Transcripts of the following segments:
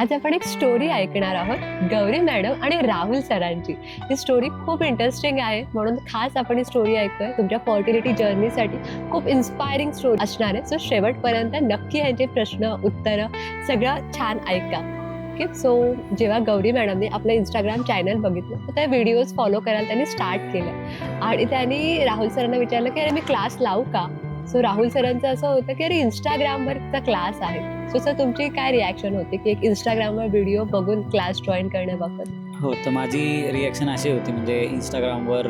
आज आपण एक स्टोरी ऐकणार आहोत गौरी मॅडम आणि राहुल सरांची. ही स्टोरी खूप इंटरेस्टिंग आहे म्हणून खास आपण ही स्टोरी ऐकतोय. तुमच्या फर्टिलिटी जर्नीसाठी खूप इन्स्पायरिंग स्टोरी असणार आहे. सो शेवटपर्यंत नक्की यांचे प्रश्न उत्तरं सगळं छान ऐका. ओके सो जेव्हा गौरी मॅडमने आपलं इंस्टाग्राम चॅनल बघितलं तर त्या व्हिडिओज फॉलो करायला त्यांनी स्टार्ट केलं. आणि त्यांनी राहुल सरांना विचारलं की अरे मी क्लास लावू का? सो राहुल सरांचं असं होतं की अरे इंस्टाग्रामवरचा क्लास आहे. सो सर तुमची काय रिॲक्शन होती की एक इंस्टाग्रामवर व्हिडिओ बघून क्लास जॉईन करण्याबाबत? हो तर माझी रिॲक्शन अशी होती. म्हणजे इंस्टाग्रामवर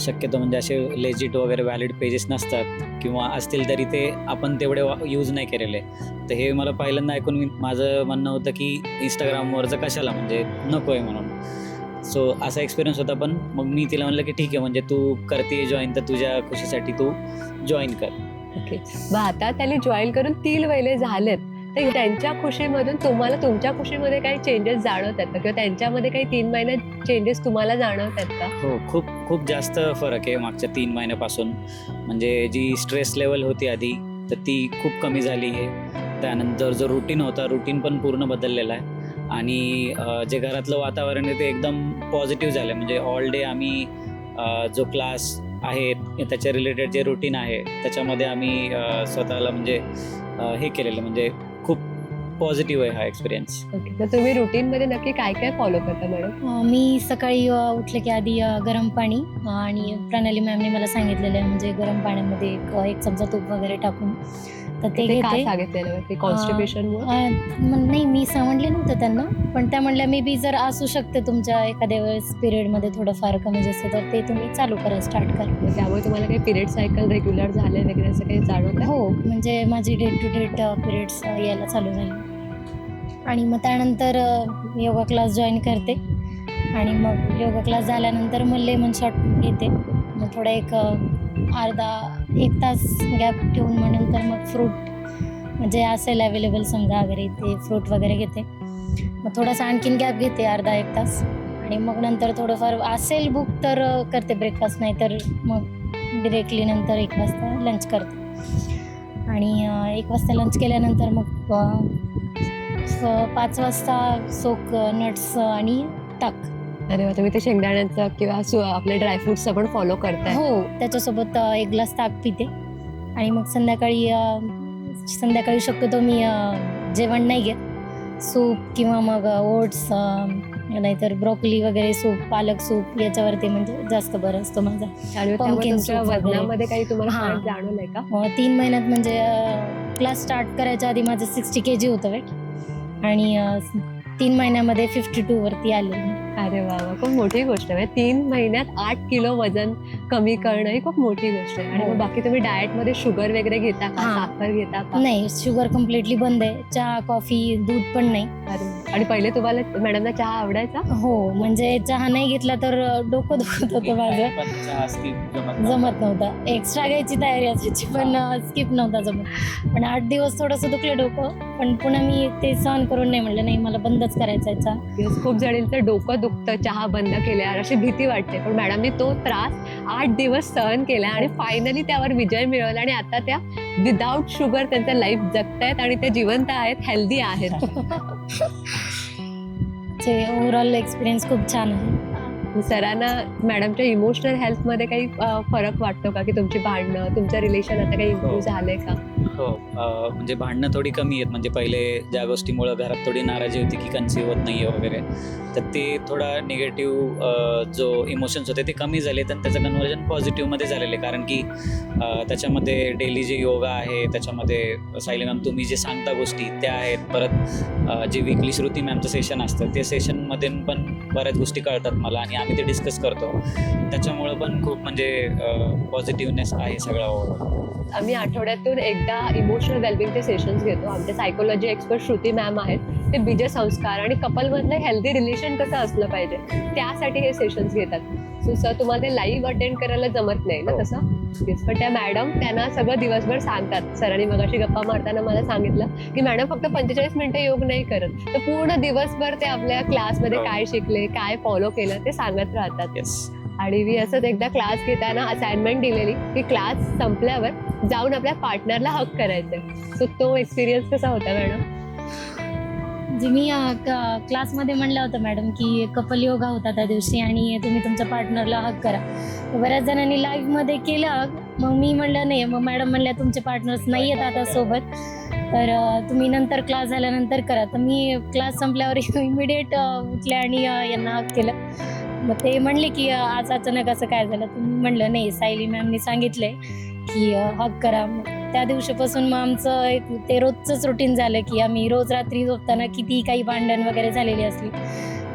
शक्यतो म्हणजे असे लेजिट वगैरे व्हॅलिड पेजेस नसतात. किंवा असतील तरी ते आपण तेवढे यूज नाही केलेले. तर हे मला पहिल्यांदा ऐकून माझं म्हणणं होतं की इंस्टाग्रामवरचं कशाला? म्हणजे नको आहे म्हणून. सो असा एक्सपिरियन्स होता पण मग मी तिला म्हणलं की ठीक आहे म्हणजे तू करते जॉईन तर तुझ्या खुशीसाठी तू जॉईन कर. ओके मग आता त्यांनी जॉईन करून तीन वहिले झालेत. तर त्यांच्या खुशीमधून तुम्हाला तुमच्या खुशीमध्ये काही चेंजेस जाणवत आहेत का? किंवा त्यांच्यामध्ये काही तीन महिन्यात चेंजेस तुम्हाला जाणवत आहेत का? हो खूप खूप जास्त फरक आहे मागच्या तीन महिन्यापासून. म्हणजे जी स्ट्रेस लेवल होती आधी तर ती खूप कमी झाली आहे. त्यानंतर जो रुटीन होता रुटीन पण पूर्ण बदललेला आहे. आणि जे घरातलं वातावरण आहे ते एकदम पॉझिटिव्ह झालं म्हणजे ऑल डे आम्ही जो क्लास आहे त्याच्या रिलेटेड जे रुटीन आहे त्याच्यामध्ये आम्ही स्वतःला म्हणजे हे केलेलं. म्हणजे खूप पॉझिटिव्ह आहे हा एक्सपिरियन्स ओके तर तुम्ही रुटीन मध्ये नक्की काय काय फॉलो करता मॅडम मी सकाळी उठले की आधी गरम पाणी आणि प्रणाली मॅमने मला सांगितलेलं आहे. म्हणजे गरम पाण्यामध्ये एक चमचा तूप वगैरे टाकून तर ते काय सांगितलेलं? कॉन्स्टिपेशन नाही मी सांगले नव्हतं त्यांना. पण त्या म्हणल्या मे बी जर असू शकते तुमच्या एखाद्या वेळेस पिरियडमध्ये थोडंफार कमी जास्त तर ते तुम्ही चालू करा स्टार्ट करा. त्यामुळे तुम्हाला काही पिरियड सायकल रेग्युलर झाले वगैरे असं काही जाणवत हो म्हणजे माझी डेट टू डेट पिरियड्स यायला चालू झाली. आणि मग त्यानंतर योगा क्लास जॉईन करते. आणि मग योगा क्लास झाल्यानंतर मग लेमन शॉट घेते. मग थोडा एक अर्धा एक तास गॅप ठेवून म्हणून तर मग फ्रूट म्हणजे असेल अवेलेबल समजा वगैरे ते फ्रूट वगैरे घेते. मग थोडासा आणखीन गॅप घेते अर्धा एक तास. आणि मग नंतर थोडंफार असेल बुक तर करते ब्रेकफास्ट नाही तर मग डिरेक्टली नंतर एक वाजता लंच करते. आणि एक वाजता लंच केल्यानंतर मग स- पाच वाजता सोक नट्स आणि ताक. अरे वा, तुम्ही ते शेंगदाण्याचं किंवा सु- आपले ड्रायफ्रुट्स पण फॉलो करताय. हो त्याच्यासोबत अ, एक ग्लास ताक पिते. आणि मग संध्याकाळी अ, संध्याकाळी शक्यतो मी अ, जेवण नाही घेत. सूप किंवा मग ओट्स नाहीतर ब्रोकली वगैरे सूप पालक सूप याच्यावरती म्हणजे जास्त बरं असतो माझा. आणि त्यामुळे Pumpkin तुमच्या soup वगैरे. वजनामध्ये काही तुम्हाला हा. फरक जाणवलाय का? अ, तीन महिन्यात म्हणजे क्लास स्टार्ट करायच्या आधी माझं सिक्स्टी के जी होतं वेट आणि तीन महिन्यामध्ये फिफ्टी टू वरती आले. अरे वा वा खूप मोठी गोष्ट आहे. तीन महिन्यात आठ किलो वजन कमी करणं ही खूप मोठी गोष्ट आहे. आणि हो. मग बाकी तुम्ही डाएटमध्ये शुगर वगैरे घेता का? हा. साखर घेता का? नाही शुगर कम्प्लिटली बंद आहे. चहा कॉफी दूध पण नाही. अरे. आणि पहिले तुम्हाला मॅडमना चहा आवडायचा? हो म्हणजे चहा नाही घेतला तर डोकं दुखत होतं माझं. जमत नव्हतं. एक्स्ट्रा घ्यायची तयारी असायची पण स्किप नव्हता जमत. पण आठ दिवस थोडंसं दुखलं डोकं पण पुन्हा मी ते सहन करून नाही म्हणलं नाही मला बंदच करायचा चहा. खूप जणींचं डोकं दुखतं चहा बंद केल्यावर अशी भीती वाटते. पण मॅडमनी तो त्रास आठ दिवस सहन केला आणि फायनली त्यावर विजय मिळवला आणि आता त्या विदाउट शुगर त्यांचं लाईफ जगतायत आणि ते जिवंत आहेत हेल्दी आहेत. जे ओव्हरऑल एक्सपिरियन्स खूप छान आहे. सरांना मॅडमच्या इमोशनल हेल्थमध्ये काही फरक वाटतो का? की तुमची भांडणं तुमचं रिलेशन आता काही इम्प्रूव्ह हो. झालंय का? हो. म्हणजे भांडणं थोडी कमी आहेत. म्हणजे पहिले ज्या गोष्टीमुळं घरात थोडी नाराजी होती की कन्सिव्ह होत नाही वगैरे तर ते थोडा निगेटिव्ह जो इमोशन्स होते ते कमी झाले आणि त्याचं कन्वर्जन पॉझिटिव्हमध्ये झालेले कारण की त्याच्यामध्ये डेली जे योगा आहे त्याच्यामध्ये सायली मॅम तुम्ही जे सांगता गोष्टी त्या आहेत. परत जे विकली श्रुती मॅमचं सेशन असतं ते सेशनमध्ये पण बऱ्याच गोष्टी कळतात मला. आणि आम्ही ते डिस्कस करतो. त्याच्यामुळं पण खूप म्हणजे पॉझिटिव्हनेस आहे सगळा. ओव्हरऑल आम्ही आठवड्यातून एकदा इमोशनल वेलबिंगचे सेशन्स घेतो. आमचे सायकोलॉजी एक्सपर्ट श्रुती मॅम आहेत. ते बीज संस्कार आणि कपलमधलं हेल्दी रिलेशन कसं असलं पाहिजे त्यासाठी हे सेशन्स घेतात. सो सर तुम्हाला ते लाईव्ह अटेंड करायला जमत नाही ना हो. तसं? पण त्या मॅडम त्यांना सगळं दिवसभर सांगतात. सरांनी मगाशी गप्पा मारताना मला सांगितलं की मॅडम फक्त पंचेचाळीस मिनिटं योग नाही करत. तर पूर्ण दिवसभर ते आपल्या क्लासमध्ये हो. काय शिकले काय फॉलो केलं ते सांगत राहतात. आणि मी असंच एकदा क्लास घेताना असाइनमेंट दिलेली की क्लास संपल्यावर जाऊन आपल्या पार्टनरला हक करायचंय. सो तो एक्सपिरियन्स कसा होता मॅडम? जे मी क्लासमध्ये म्हणलं होतं मॅडम की कपल योगा होता त्या दिवशी आणि तुम्ही तुमच्या पार्टनरला हक करा. बऱ्याच जणांनी लाईव्हमध्ये केलं मग मी म्हणलं नाही. मग मॅडम म्हणल्या तुमचे पार्टनर्स नाही आहेत आता सोबत. तर तुम्ही नंतर क्लास झाल्यानंतर करा. तर मी क्लास संपल्यावर इमिडिएट उठले आणि यांना हक केलं. मग ते म्हणले की आज अचानक असं काय झालं? तुम्ही म्हणलं नाही. सायली मॅमनी सांगितलंय की हक करा. मग त्या दिवशीपासून मग आमचं एक ते रोजचंच रुटीन झालं की आम्ही रोज रात्री झोपताना किती काही भांडण वगैरे झालेली असली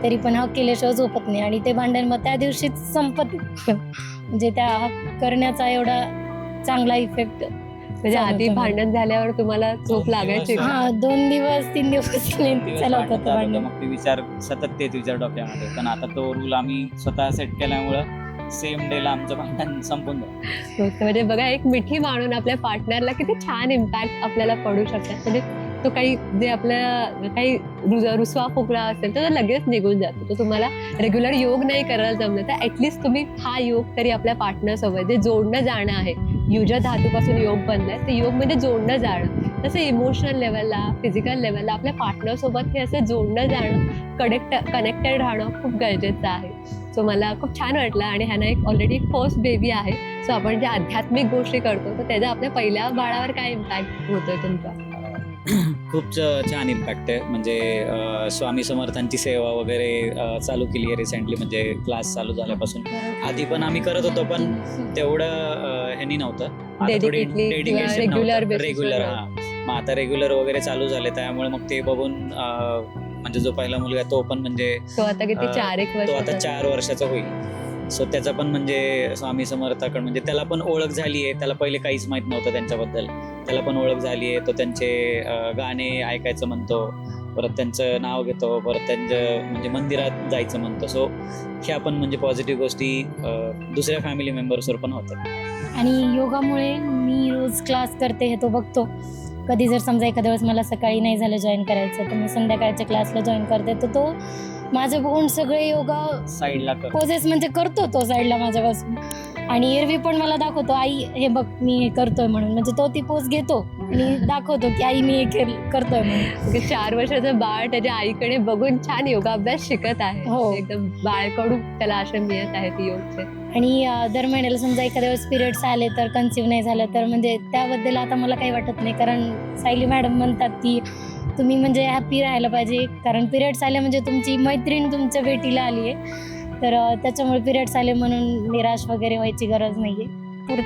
तरी पण हक केल्याशिवाय झोपत नाही आणि ते भांडण मग त्या दिवशीच संपत म्हणजे त्या हक करण्याचा एवढा चांगला इफेक्ट म्हणजे आधी. भांडण झाल्यावर तुम्हाला झोप लागायची? हा दोन दिवस तीन दिवस चालत वाटत होतं होतं, भांडण मग ते विचार सतत तेच विचार डोक्यामध्ये पण आता तो रूल आम्ही स्वतः सेट केल्यामुळं सेम डेला आमचं भांडण संपून म्हणजे बघा एक मिठी माणून आपल्या पार्टनरला किती छान इम्पॅक्ट आपल्याला पडू शकतात. म्हणजे तो काही जे आपल्या काही रुसवा फुकला असेल तर लगेच निघून जातो. तो तुम्हाला रेग्युलर योग नाही करायला जमलं तर ऍटलिस्ट तुम्ही हा योग तरी आपल्या पार्टनर सोबत जे जोडणं जाणं आहे युजा धातूपासून योग बनलाय तर योग म्हणजे जोडणं जाणं. तसं इमोशनल लेवलला फिजिकल लेवलला आपल्या पार्टनर सोबत हे असं जोडणं जाणं कनेक्ट कनेक्टेड राहणं खूप गरजेचं आहे. सो मला खूप छान वाटलं आणि ह्यानं एक ऑलरेडी फर्स्ट बेबी आहे. सो आपण ज्या आध्यात्मिक गोष्टी करतो तर त्याचा आपल्या पहिल्या बाळावर काय इम्पॅक्ट होतोय तुमचा? खूप छान इम्पॅक्ट आहे. म्हणजे स्वामी समर्थांची सेवा वगैरे चालू केली आहे रिसेंटली म्हणजे क्लास चालू झाल्यापासून. आधी पण आम्ही करत होतो पण तेवढं ह्यानी नव्हतं. रेग्युलर. हा. मग आता रेग्युलर वगैरे चालू झाले त्यामुळे मग ते बघून म्हणजे जो पहिला मुलगा तो पण म्हणजे तो आता चार वर्षाचा होईल. सो त्याचा पण म्हणजे स्वामी समर्थाकडे म्हणजे त्याला पण ओळख झाली आहे. त्याला पहिले काहीच माहीत नव्हतं त्यांच्याबद्दल. त्याला पण ओळख झाली आहे. तो त्यांचे गाणे ऐकायचं म्हणतो. परत त्यांचं नाव घेतो. परत त्यांचं म्हणजे मंदिरात जायचं म्हणतो. सो ह्या पण म्हणजे पॉझिटिव्ह गोष्टी दुसऱ्या फॅमिली मेंबर्सवर पण होतात. आणि योगामुळे मी रोज क्लास करते हे तो बघतो. कधी जर समजा एखाद्या वेळेस मला सकाळी नाही झालं जॉईन करायचं तर मी संध्याकाळच्या क्लासला जॉईन करते. तर तो माझे बघून सगळे योगा साईडला कर. पोजेस म्हणजे करतो तो साईडला माझ्यापासून. आणि एरवी पण मला दाखवतो आई हे बघ मी हे करतोय म्हणून. म्हणजे तो ती पोज घेतो आणि दाखवतो की आई मी हे केल- करतोय म्हणून. चार वर्षाचं बाळ त्याच्या आईकडे बघून छान योगाभ्यास शिकत आहे. हो. एकदम बाळकडून त्याला आश्रम मिळत आहेत योगचे. आणि अं, दर महिन्याला समजा एखाद्या वेळेस पिरियड्स आले तर कन्सिव्ह नाही झालं तर म्हणजे त्याबद्दल आता मला काही वाटत नाही. कारण सायली मॅडम म्हणतात की तुम्ही म्हणजे हॅपी राहायला पाहिजे. कारण पिरियड्स आले म्हणजे तुमची मैत्रीण तुमच्या भेटीला आली आहे तर त्याच्यामुळे पिरियड्स आले म्हणून निराश वगैरे व्हायची गरज नाही आहे तर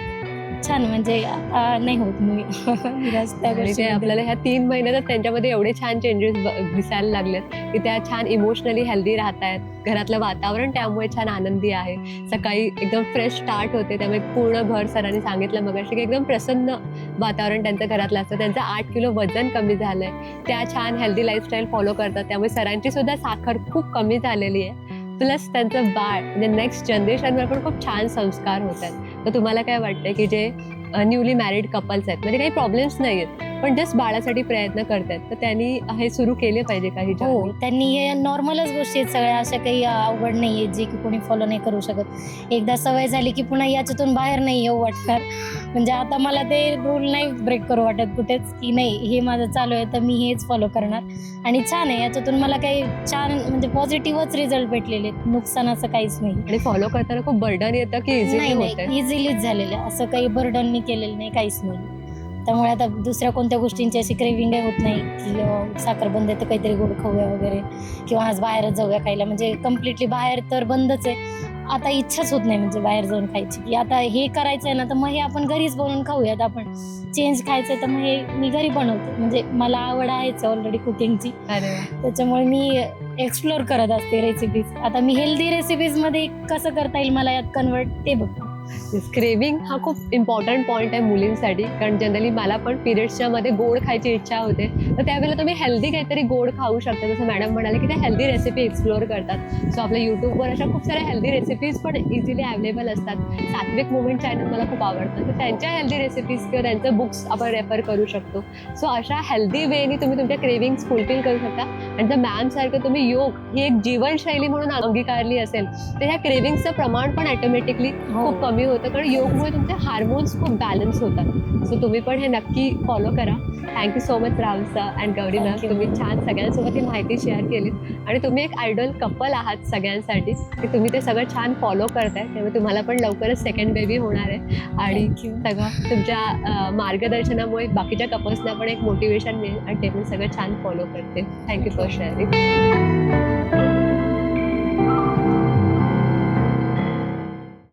छान म्हणजे नाही होत मी. आपल्याला ह्या तीन महिन्यातच त्यांच्यामध्ये एवढे छान चेंजेस दिसायला लागलेत की त्या छान इमोशनली हेल्दी राहत आहेत घरातलं वातावरण त्यामुळे छान आनंदी आहे. सकाळी एकदम फ्रेश स्टार्ट होते त्यामुळे पूर्ण घर सरांनी सांगितलं मग की एकदम प्रसन्न वातावरण त्यांचं घरातलं असतं. त्यांचं आठ किलो वजन कमी झालंय. त्या छान हेल्दी लाईफस्टाईल फॉलो करतात. त्यामुळे सरांची सुद्धा साखर खूप कमी झालेली आहे. प्लस त्यांचं बाळ म्हणजे नेक्स्ट जनरेशनवर पण खूप छान संस्कार होत आहेत तर तुम्हाला काय वाटतंय की जे न्यूली मॅरिड कपल्स आहेत म्हणजे काही प्रॉब्लेम्स नाही आहेत पण जस्ट बाळासाठी प्रयत्न करतायत तर त्यांनी हे सुरू केले पाहिजे काही हो त्यांनी हे नॉर्मलच गोष्टी आहेत सगळ्या अशा काही अवघड नाही आहेत जे की कोणी फॉलो नाही करू शकत. एकदा सवय झाली की पुन्हा याच्यातून बाहेर नाही येऊ वाटणार. म्हणजे आता मला ते रूल नाही ब्रेक करू वाटत कुठेच की नाही हे माझं चालू आहे तर मी हेच फॉलो करणार. आणि छान आहे याच्यातून मला काही छान म्हणजे पॉझिटिव्हच रिझल्ट भेटलेले नुकसान असं काहीच नाही. आणि फॉलो करताना खूप बर्डन येतं की नाही नाही इझिलीच झालेलं आहे. असं काही बर्डन मी केलेलं नाही काहीच नाही. त्यामुळे आता दुसऱ्या कोणत्या गोष्टींची अशी क्रेविंग होत नाही की अं, साखर बंद आहे तर काहीतरी गोड खाऊया वगैरे किंवा आज बाहेरच जाऊया खायला. म्हणजे कम्प्लिटली बाहेर तर बंदच आहे. आता इच्छाच होत नाही म्हणजे बाहेर जाऊन खायची. की आता हे करायचं आहे ना तर मग हे आपण घरीच बनवून खाऊयात आपण. चेंज खायचं आहे तर मग हे मी घरी बनवते. म्हणजे मला आवड आहेच ऑलरेडी कुकिंगची. त्याच्यामुळे मी एक्सप्लोर करत असते रेसिपीज आता मी हेल्दी रेसिपीजमध्ये कसं करता येईल मला यात कन्वर्ट ते बघ क्रेविंग हा खूप इम्पॉर्टंट पॉईंट आहे मुलींसाठी. कारण जनरली मला पण पिरियड्सच्या मध्ये गोड खायची इच्छा होते. तर त्यावेळेला तुम्ही हेल्दी काहीतरी गोड खाऊ शकता. जसं मॅडम म्हणाले की त्या हेल्दी रेसिपी एक्सप्लोअर करतात. सो आपल्या युट्यूबवर अशा खूप साऱ्या हेल्दी रेसिपीज पण इझिली अवेलेबल असतात. सात्विक मुवमेंट चॅनल मला खूप आवडतं. तर त्यांच्या हेल्दी रेसिपीज किंवा त्यांचं बुक्स आपण रेफर करू शकतो. सो अशा हेल्दी वेनी तुम्ही तुमच्या क्रेविंग्स फुलफिल करू शकता. आणि जर मॅम सारखं तुम्ही योग ही एक जीवनशैली म्हणून अंगीकारली असेल तर ह्या क्रेविंगचं प्रमाण पण ऑटोमॅटिकली खूप कमी कमी होतं कारण योगमुळे तुमचे हार्मोन्स खूप बॅलन्स होतात. सो तुम्ही पण हे नक्की फॉलो करा. Thank you so much sir and Gauri ma'am. तुम्ही छान सगळ्यांसोबत ही माहिती शेअर केली आणि तुम्ही एक आयडॉल कपल आहात सगळ्यांसाठी. की तुम्ही ते सगळं छान फॉलो करताय. त्यामुळे तुम्हाला पण लवकरच सेकंड बेबी होणार आहे. आणि. सगळं तुमच्या मार्गदर्शनामुळे बाकीच्या कपल्सना पण एक मोटिवेशन मिळेल आणि ते पण सगळं छान फॉलो करते थँक्यू फॉर शेअरिंग